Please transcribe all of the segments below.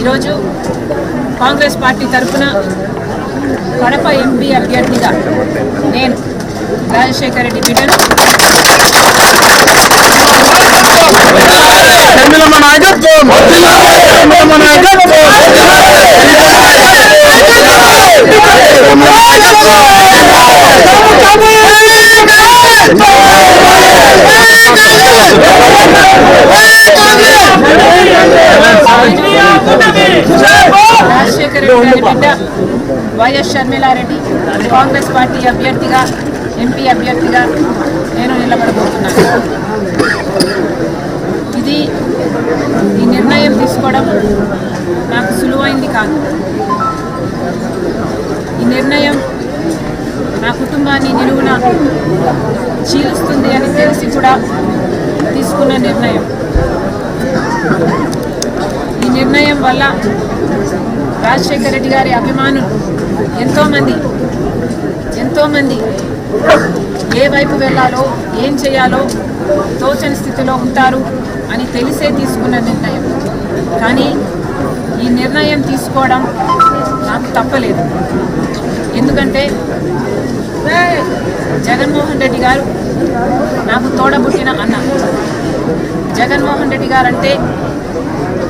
ఈరోజు కాంగ్రెస్ పార్టీ తరఫున కడప ఎంపీ అభ్యర్థిగా నేను రాజశేఖర రెడ్డి బిడ్డను రాజశేఖర రెడ్డి గారి బిడ్డ వైఎస్ షర్మిలారెడ్డి. కాంగ్రెస్ పార్టీ అభ్యర్థిగా ఎంపీ అభ్యర్థిగా నేను నిలబడబోతున్నాను. ఇది ఈ నిర్ణయం తీసుకోవడం నాకు సులువైంది కాదు. ఈ నిర్ణయం నా కుటుంబాన్ని నిలువున చీలుస్తుంది అని తెలిసి కూడా తీసుకున్న నిర్ణయం ఈ నిర్ణయం వల్ల రాజశేఖర రెడ్డి గారి అభిమానులు ఎంతోమంది ఎంతోమంది ఏ వైపు వెళ్ళాలో ఏం చేయాలో తోచని స్థితిలో ఉంటారు అని తెలిసే తీసుకున్న నిర్ణయం. కానీ ఈ నిర్ణయం తీసుకోవడం నాకు తప్పలేదు. ఎందుకంటే జగన్మోహన్ రెడ్డి గారు నాకు తోడబుట్టిన అన్న. జగన్మోహన్ రెడ్డి గారు అంటే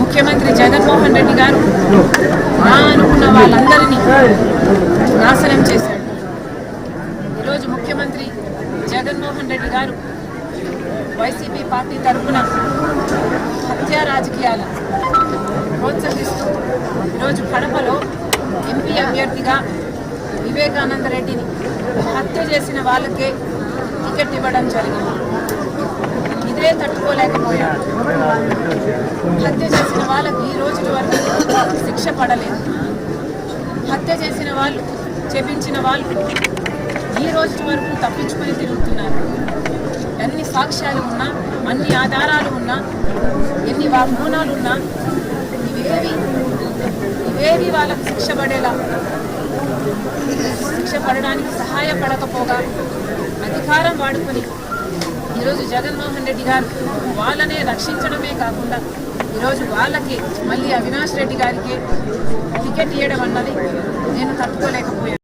ముఖ్యమంత్రి జగన్మోహన్ రెడ్డి గారు నా అనుకున్న వాళ్ళందరినీ నాశనం చేశాడు. ఈరోజు ముఖ్యమంత్రి జగన్మోహన్ రెడ్డి గారు వైసీపీ పార్టీ తరఫున హత్యా రాజకీయాలు ప్రోత్సహిస్తూ ఈరోజు కడపలో ఎంపీ అభ్యర్థిగా వివేకానంద రెడ్డిని హత్య చేసిన వాళ్ళకే టికెట్ ఇవ్వడం జరిగింది. ఇదే తట్టుకోలేకపోయాడు హత్య చేసిన వాళ్ళకి ఈ రోజు వరకు శిక్ష పడలేదు. హత్య చేసిన వాళ్ళు చెప్పించిన వాళ్ళు ఈ రోజు వరకు తప్పించుకొని తిరుగుతున్నారు. ఎన్ని సాక్ష్యాలు ఉన్నా అన్ని ఆధారాలు ఉన్నా ఎన్ని వాగ్మూనాలు ఉన్నా ఇవేవి ఇవేవి వాళ్ళకు శిక్ష పడేలా. శిక్ష పడడానికి సహాయపడకపోగా అధికారం వాడుకొని ఈరోజు జగన్మోహన్ రెడ్డి గారు వాళ్ళనే రక్షించడమే కాకుండా ఈరోజు వాళ్ళకి మళ్ళీ అవినాష్ రెడ్డి గారికి టికెట్ ఇవ్వడం అన్నది నేను తట్టుకోలేకపోయాను.